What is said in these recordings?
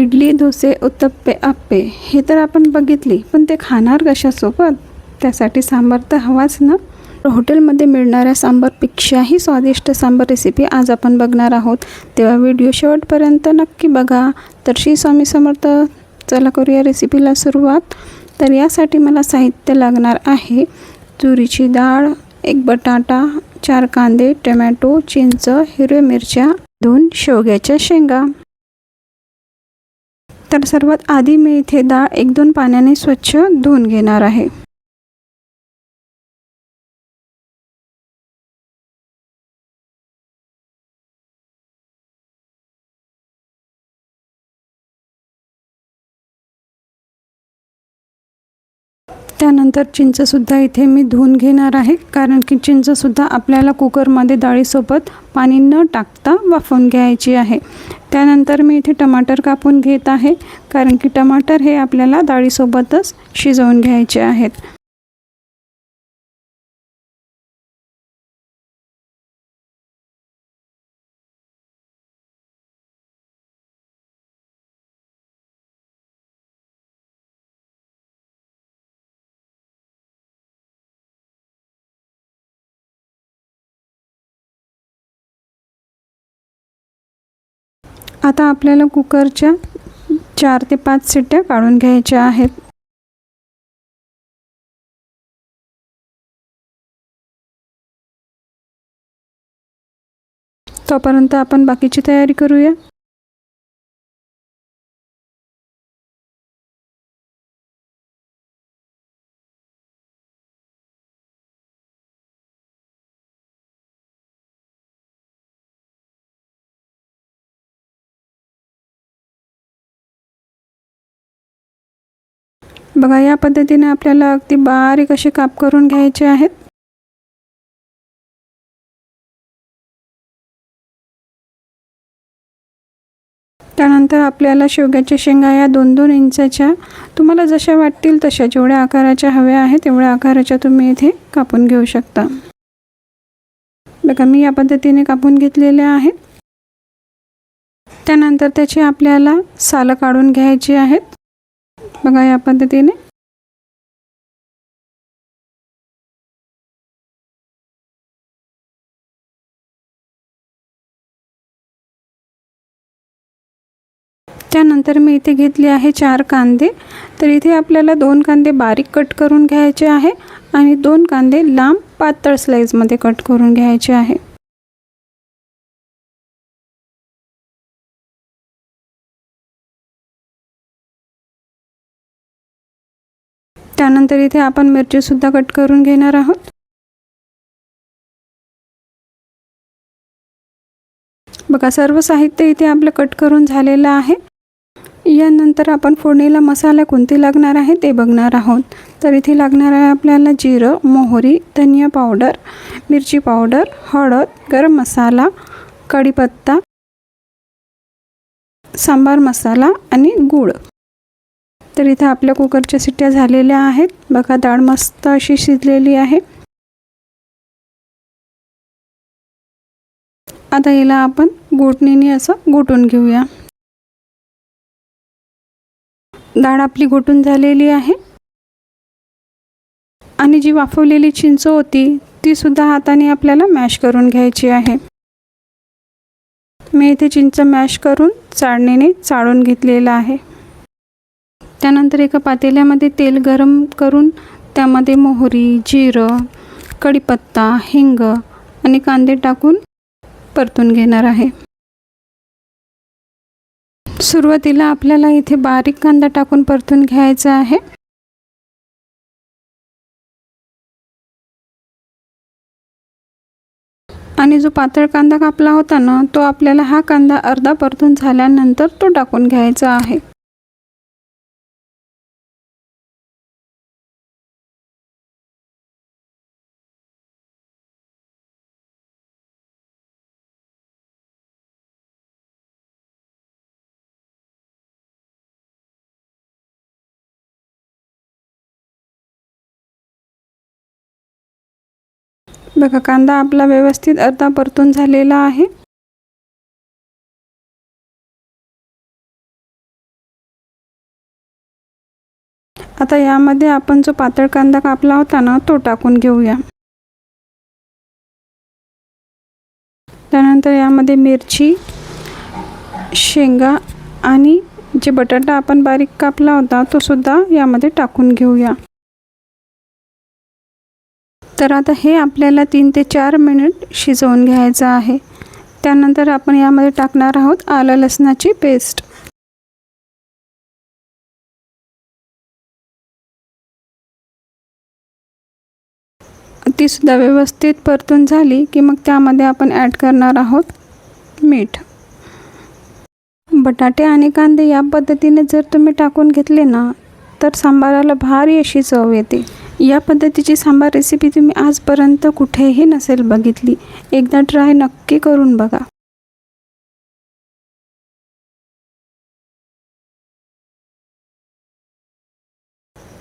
इडली डोसे उत्तप्पे आप्पे हे तर आपण बघितली पण ते खाणार कशासोबत? त्यासाठी सांबार तर हवाच ना? हॉटेलमध्ये मिळणाऱ्या सांबारपेक्षाही स्वादिष्ट सांबार रेसिपी आज आपण बघणार आहोत. तेव्हा व्हिडिओ शेवटपर्यंत नक्की बघा. तर श्री स्वामी समर्थ चला करूया रेसिपीला सुरुवात. तर यासाठी मला साहित्य लागणार आहे. तुरीची डाळ एक बटाटा चार कांदे टमॅटो चिंच हिरव्या मिरच्या दोन शेवग्याच्या शेंगा. तर सर्वात आधी मी इथे डाळ एक दोन पाण्याने स्वच्छ धुवून घेणार आहे. त्यानंतर चिंचसुद्धा इथे मी धुवून घेणार आहे कारण की चिंचसुद्धा आपल्याला कुकरमध्ये डाळीसोबत पाणी न टाकता वाफवून घ्यायची आहे. त्यानंतर मी इथे टमाटर कापून घेत आहे कारण की टमाटर हे आपल्याला डाळीसोबतच शिजवून घ्यायचे आहेत. आता आपल्याला कुकरच्या चार ते पाच सिट्ट्या काढून घ्यायच्या आहेत. तोपर्यंत आपण बाकीची तयारी करूया. बघा या पद्धतीने आपल्याला अगदी बारीक असे काप करून घ्यायचे आहेत. त्यानंतर आपल्याला शेवग्याच्या शेंगा या दोन दोन इंचाच्या तुम्हाला जशा वाटतील तशा जेवढ्या आकाराच्या हव्या आहेत तेवढ्या आकाराच्या तुम्ही इथे कापून घेऊ शकता. बघा मी या पद्धतीने कापून घेतलेल्या आहेत. त्यानंतर त्याची आपल्याला सालं काढून घ्यायची आहेत. बघा या पद्धतीने. त्यानंतर मी इथे घेतले आहे चार कांदे. तर इथे आपल्याला दोन कांदे बारीक कट करून घ्यायचे आहे आणि दोन कांदे लांब पातळ स्लाईजमध्ये कट करून घ्यायचे आहे. त्यानंतर इथे आपण मिरचीसुद्धा कट करून घेणार आहोत. बघा सर्व साहित्य इथे आपलं कट करून झालेलं आहे. यानंतर आपण फोडणीला मसाला कोणते लागणार आहे ते बघणार आहोत. तर इथे लागणार आहे आपल्याला जिरं मोहरी धनिया पावडर मिरची पावडर हळद गरम मसाला कढीपत्ता सांबार मसाला आणि गूळ. तर इथं आपल्या कुकरच्या सिट्ट्या झालेल्या आहेत. बघा डाळ मस्त अशी शिजलेली आहे. आता हिला आपण गोटणीने असं गोटून घेऊया. डाळ आपली घोटून झालेली आहे. आणि जी वाफवलेली चिंच होती ती सुद्धा हाताने आपल्याला मॅश करून घ्यायची आहे. मी इथे चिंच मॅश करून चाळणीने चाळून घेतलेलं आहे. त्यानंतर एका पातेल्यामध्ये तेल गरम करून त्यामध्ये मोहरी जिरं कढीपत्ता हिंग आणि कांदे टाकून परतून घेणार आहे. सुरुवातीला आपल्याला इथे बारीक कांदा टाकून परतून घ्यायचा आहे. आणि जो पातळ कांदा कापला होता ना तो आपल्याला हा कांदा अर्धा परतून झाल्यानंतर तो टाकून घ्यायचा आहे. बघा कांदा आपला व्यवस्थित अर्धा परतून झालेला आहे. आता यामध्ये आपण जो पातळ कांदा कापला होता ना तो टाकून घेऊया. त्यानंतर यामध्ये मिरची शेंगा आणि जे बटाटा आपण बारीक कापला होता तो सुद्धा यामध्ये टाकून घेऊया. तर आता हे आपल्याला तीन ते चार मिनिट शिजवून घ्यायचं आहे. त्यानंतर आपण यामध्ये टाकणार आहोत आलं लसणाची पेस्ट. तीसुद्धा व्यवस्थित परतून झाली की मग त्यामध्ये आपण ॲड करणार आहोत मीठ. बटाटे आणि कांदे या पद्धतीने जर तुम्ही टाकून घेतले ना तर सांबाराला भारी अशी चव येते. या पद्धतीची सांबार रेसिपी तुम्ही आजपर्यंत कुठेही नसेल बघितली. एकदा ट्राय नक्की करून बघा.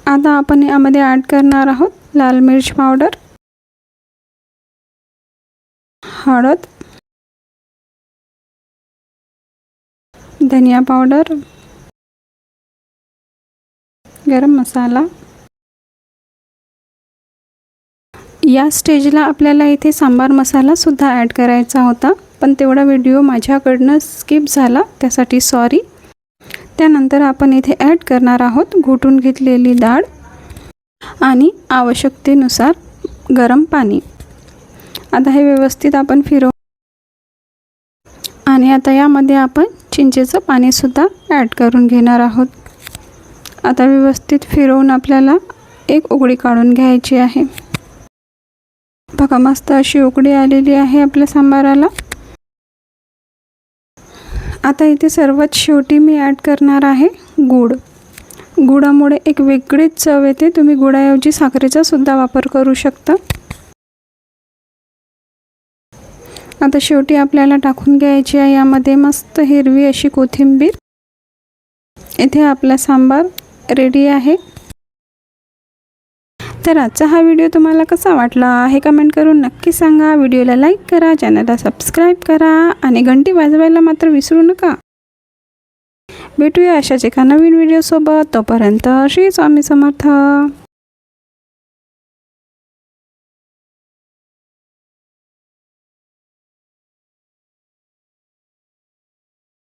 आता आपण यामध्ये ॲड करणार आहोत लाल मिरच पावडर हळद धनिया पावडर गरम मसाला या स्टेजला आपल्याला इथे सांबार मसालासुद्धा ॲड करायचा होता. पण तेवढा व्हिडिओ माझ्याकडनं स्किप झाला त्यासाठी सॉरी त्यानंतर आपण इथे ॲड करणार आहोत घोटून घेतलेली डाळ आणि आवश्यकतेनुसार गरम पाणी. आता हे व्यवस्थित आपण फिरव आणि आता यामध्ये आपण चिंचेचं पाणीसुद्धा ॲड करून घेणार आहोत. आता व्यवस्थित फिरवून आपल्याला एक उघडी काढून घ्यायची आहे. बघा मस्त अशी उकडी आलेली आहे आपल्या सांबाराला. आता इथे सर्वात शेवटी मी ॲड करणार आहे गूळ गुळामुळे एक वेगळीच चव येते. तुम्ही गुळाऐवजी साखरेचा सुद्धा वापर करू शकता. आता शेवटी आपल्याला टाकून घ्यायची आहे यामध्ये मस्त हिरवी अशी कोथिंबीर. इथे आपला सांबार रेडी आहे. तर आजचा हा व्हिडिओ तुम्हाला कसा वाटला हे कमेंट करून नक्की सांगा. व्हिडिओला लाईक करा चॅनलला सबस्क्राईब करा आणि घंटी वाजवायला मात्र विसरू नका. भेटूया अशाच एका नवीन व्हिडिओसोबत तोपर्यंत श्री स्वामी समर्थ.